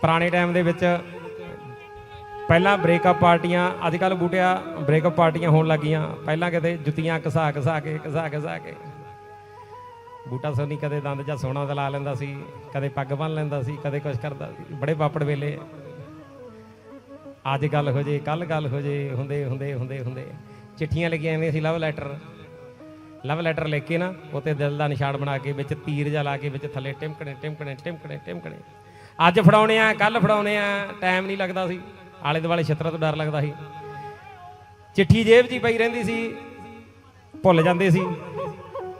ਪੁਰਾਣੇ ਟਾਈਮ ਦੇ ਵਿੱਚ ਪਹਿਲਾਂ ਬ੍ਰੇਕਅਪ ਪਾਰਟੀਆਂ ਅੱਜ ਕੱਲ ਬੂਟਿਆ ਬ੍ਰੇਕਅਪ ਪਾਰਟੀਆਂ ਹੋਣ ਲੱਗੀਆਂ। ਪਹਿਲਾਂ ਕਿਤੇ ਜੁੱਤੀਆਂ ਘਸਾ ਘਸਾ ਕੇ ਘਸਾ ਘਸਾ ਕੇ। ਬੂਟਾ ਸੋਨੀ ਕਦੇ ਦੰਦ ਜਾਂ ਸੋਨਾ ਦਾ ਲਾ ਲੈਂਦਾ ਸੀ, ਕਦੇ ਪੱਗ ਬੰਨ ਲੈਂਦਾ ਸੀ, ਕਦੇ ਕੁਝ ਕਰਦਾ ਸੀ। ਬੜੇ ਪਾਪੜ ਵੇਲੇ। ਅੱਜ ਗੱਲ ਹੋ ਜੇ ਕੱਲ ਗੱਲ ਹੋ ਜੇ, ਹੁੰਦੇ ਹੁੰਦੇ ਹੁੰਦੇ ਹੁੰਦੇ। ਚਿੱਠੀਆਂ ਲਿਖੀਆਂ ਜਾਂਦੀਆਂ ਸੀ ਲਵ ਲੈਟਰ ਲਵ ਲੈਟਰ ਲਿਖ ਕੇ ਨਾ ਉੱਤੇ ਦਿਲ ਦਾ ਨਿਸ਼ਾਨ ਬਣਾ ਕੇ ਵਿੱਚ ਤੀਰ ਜਾ ਲਾ ਕੇ ਵਿੱਚ ਥੱਲੇ ਟਿਮਕਣੇ ਟਿਮਕਣੇ ਟਿਮਕਣੇ ਟਿਮਕਣੇ। ਅੱਜ ਫੜਾਉਣੇ ਆ ਕੱਲ ਫੜਾਉਣੇ ਆ ਟਾਈਮ ਨਹੀਂ ਲੱਗਦਾ ਸੀ। ਆਲੇ ਦੁਆਲੇ ਛਤਰਾ ਤੋਂ ਡਰ ਲੱਗਦਾ ਸੀ। ਚਿੱਠੀ ਜੇਬ 'ਚ ਹੀ ਪਈ ਰਹਿੰਦੀ ਸੀ। ਭੁੱਲ ਜਾਂਦੇ ਸੀ।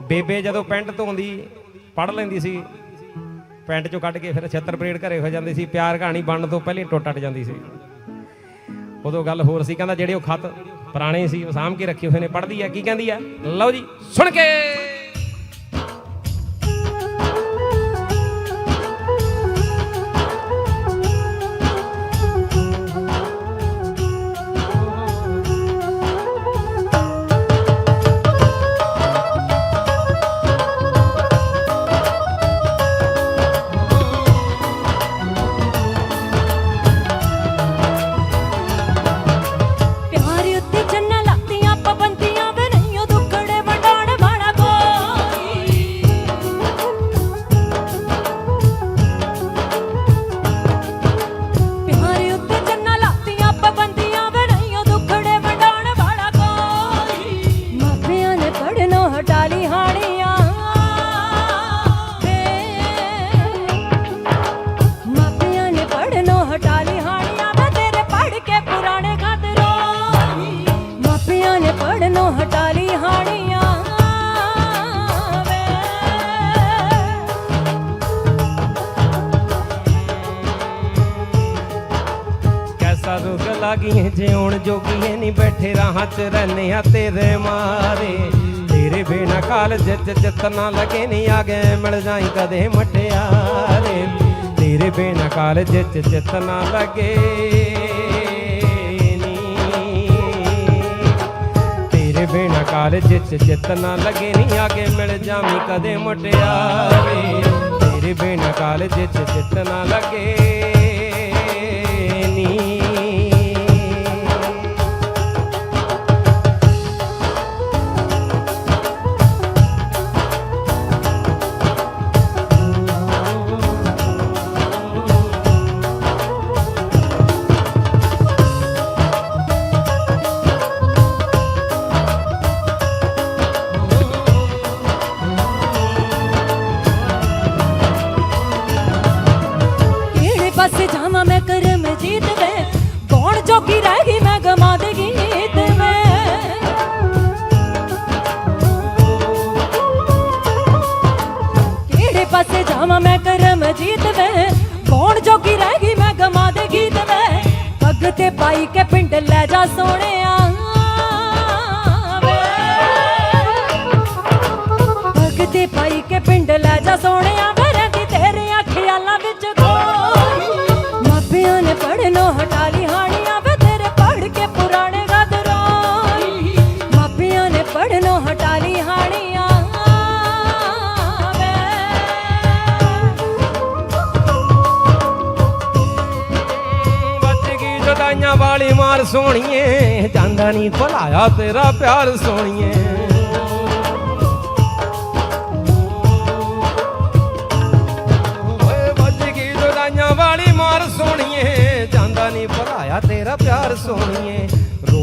ਬੇਬੇ ਜਦੋਂ ਪੈਂਟ ਧੋਂਦੀ ਪੜ ਲੈਂਦੀ ਸੀ। ਪੈਂਟ ਚੋਂ ਕੱਢ ਕੇ ਫਿਰ ਛੱਤਰ ਪਰੇਡ ਘਰੇ ਹੋ ਜਾਂਦੀ ਸੀ। ਪਿਆਰ ਕਹਾਣੀ ਬਣਨ ਤੋਂ ਪਹਿਲਾਂ ਹੀ ਟੁੱਟ ਟੱਟ ਜਾਂਦੀ ਸੀ। ਉਦੋਂ ਗੱਲ ਹੋਰ ਸੀ, ਕਹਿੰਦਾ ਜਿਹੜੇ ਉਹ ਖਤ ਪੁਰਾਣੇ ਸੀ, ਉਹ ਸਾਂਭ ਕੇ ਰੱਖੇ ਹੋਏ ਨੇ, ਪੜ੍ਹਦੀ ਆ ਕੀ ਕਹਿੰਦੀ ਆ ਲਓ ਜੀ, ਸੁਣ ਕੇ! ਲਾਗੀਏ ਜਿਉਣ ਜੋਗੀਏ ਨਹੀਂ ਬੈਠੇ ਰਾਹਾਂ 'ਚ ਰਹਿੰਦੇ ਆ ਤੇਰੇ ਮਾਰੇ। ਤੇਰੇ ਬਿਨਾ ਕਾਲਜ 'ਚ ਚਿੱਤ ਨਾ ਲਗੇ ਨਹੀਂ ਆ ਗਏ ਮਿਲ ਜਾਈ ਕਦੇ ਮਟਿਆਰੇ। ਤੇਰੇ ਬਿਨਾ ਕਾਲਜ 'ਚ ਚਿੱਤ ਨਾ ਲਗੇ ਨੀ ਤੇਰੇ ਬਿਨਾ ਕਾਲਜ 'ਚ ਚਿੱਤ ਨਾ ਲਗੇ ਨਹੀਂ ਆ ਕੇ ਮਿਲ ਜਾਵੀਂ ਕਦੇ ਮਟਿਆਰੇ। ਤੇਰੇ ਬਿਨਾ ਕਾਲਜ 'ਚ ਚਿੱਤ ਨਾ ਲਗੇ ਪਾਸੇ ਜਾਵਾਂ ਮੈਂ ਕਰਮ ਜੀਤ ਵੇ ਕੌਣ ਜੋਗੀ ਰਹਿ ਗਈ ਮੈਂ ਗਮਾ ਦੇ ਗੀਤ ਵੇ ਕਿਹੜੇ ਪਾਸੇ ਜਾਵਾਂ ਮੈਂ ਕਰਮ ਜੀਤ ਵੇ ਕੌਣ ਜੋਗੀ ਰਹਿ ਗਈ ਮੈਂ ਗਮਾ ਦੇ ਗੀਤ ਵੇ ਪੱਗ ਤੇ ਪਾਈ ਕੇ ਪਿੰਡ ਲੈ ਜਾ ਸੋਹਣਿਆ ਵੇ ਪੱਗ ਤੇ ਪਾਈ ਕੇ ਪਿੰਡ ਲੈ ਜਾ ਸੋਹਣਿਆ ਮਾਪਿਆਂ ਨੇ ਪੜਨੋਂ ਹਟਾ ਲਈ ਹਾਣੀਆਂ ਜਦਾਈਆਂ ਵਾਲੀ ਮਾਰ ਸੋਣੀਏ ਜਾਂਦਾ ਨਹੀਂ ਭੁਲਾਇਆ ਤੇਰਾ ਪਿਆਰ ਸੋਣੀਏ ਓਏ ਵੱਜ ਗਈ ਜਦਾਈਆਂ ਵਾਲੀ ਮਾਰ ਸੋਣੀਏ ਜਾਂਦਾ ਨਹੀਂ ਭੁਲਾਇਆ ਤੇਰਾ ਪਿਆਰ ਸੋਣੀਏ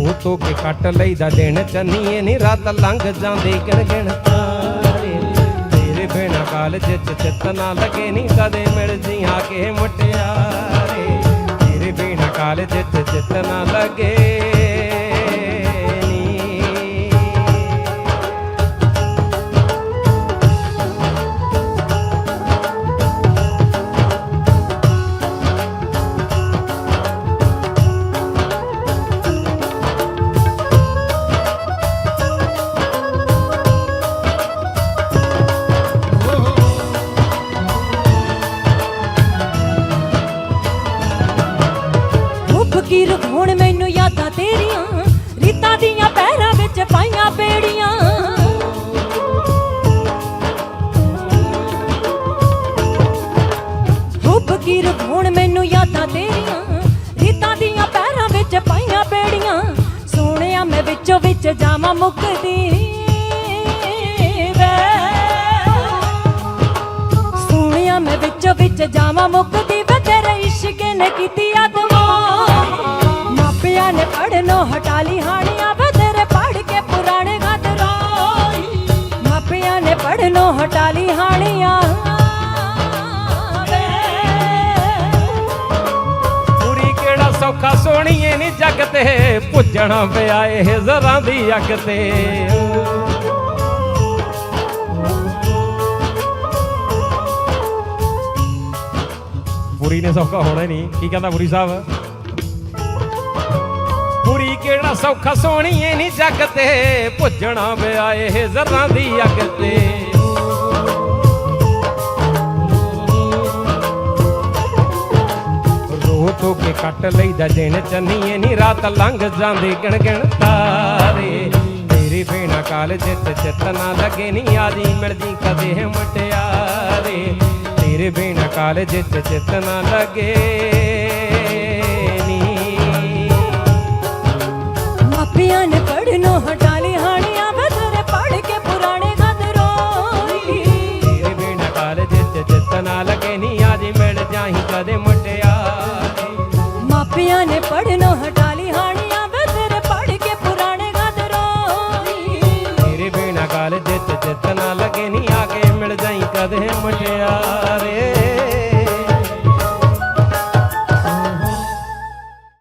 ਰੋ ਤੋ ਕੇ ਕੱਟ ਲਈਦਾ ਦਿਨ ਚੰਨੀਏ ਨੀ, ਰਾਤ ਲੰਘ ਜਾਂਦੇ ਗਿਣ ਗਿਣ। ਤਾਰੇ ਤੇਰੇ ਬਿਨਾ ਕਾਲਜ ਚ ਚਿੱਤ ਨਾ ਲਗੇ ਨਹੀਂ ਕਦੇ ਮਿਲ ਜੀ ਆ ਕੇ ਮੁਟਿਆਰੇ। ਤੇਰੇ ਬਿਨਾ ਕਾਲਜ ਚ ਚਿੱਤ ਨਾ ਲਗੇ। ਵਿੱਚੋਂ ਵਿੱਚ ਜਾਵਾਂ ਮੁੱਕਦੀ ਵੇ। ਸੋਹਣਿਆ ਮੈਂ ਵਿੱਚੋਂ ਵਿੱਚ ਜਾਵਾਂ ਮੁੱਕਦੀ ਵੇ, ਤੇਰੇ ਇਸ਼ਕ ਨੇ ਕੀਤੀ ਆਦਮਾ ਮਾਪਿਆਂ ਨੇ ਪੜਨੋਂ ਹਟਾ ਲਈ ਹਾਣੀਆਂ ਵੇ, ਤੇਰੇ ਪੜ ਕੇ ਪੁਰਾਣੇ ਗਾਦਰਾਂ ਮਾਪਿਆਂ ਨੇ ਪੜਨੋਂ ਹਟਾ ਲਈ ਹਾਣੀਆਂ। ਸੌਖਾ ਸੋਹਣੀਏ ਨੀ ਜੱਗ ਤੇ ਭੁੱਜਣਾ ਪਿਆ ਇਹ ਜ਼ਰਾਂ ਦੀ ਅੱਗ ਤੇ। ਪੂਰੀ ਨੇ ਸੌਖਾ ਹੋਣਾ ਹੀ ਨਹੀਂ ਕੀ ਕਹਿੰਦਾ ਬੁਰੀ ਸਾਹਿਬ? ਪੂਰੀ ਕਿਹੜਾ ਸੌਖਾ ਸੋਹਣੀਏ ਨੀ ਜੱਗ ਤੇ ਭੁੱਜਣਾ ਪਿਆ ਇਹ ਜ਼ਰਾਂ ਦੀ ਅੱਗ ਤੇ। ਕੱਟ ਲਈਦਾ ਦਿਨ ਚੰਨੀਏ ਨੀ, ਰਾਤ ਲੰਘ ਜਾਂਦੀ ਗਿਣ ਗਿਣ ਤਾਰੇ। ਤੇਰੇ ਬਿਨਾ ਕਾਲ ਜਿੱਤ ਚਿੱਤ ਨਾ ਲੱਗੇ ਨੀ, ਆਜੀ ਮਿਲਦੀ ਕਦੇ ਹੈ ਮਟਿਆਰੇ। ਤੇਰੇ ਬਿਨਾ ਕਾਲ ਜਿੱਤ ਚਿੱਤ ਨਾ ਲੱਗੇ ਨੀ। ਮਾਪਿਆਂ ਨੇ ਪੜਨੋਂ ਹਟਾ ਦੇ ਮਟਿਆਰ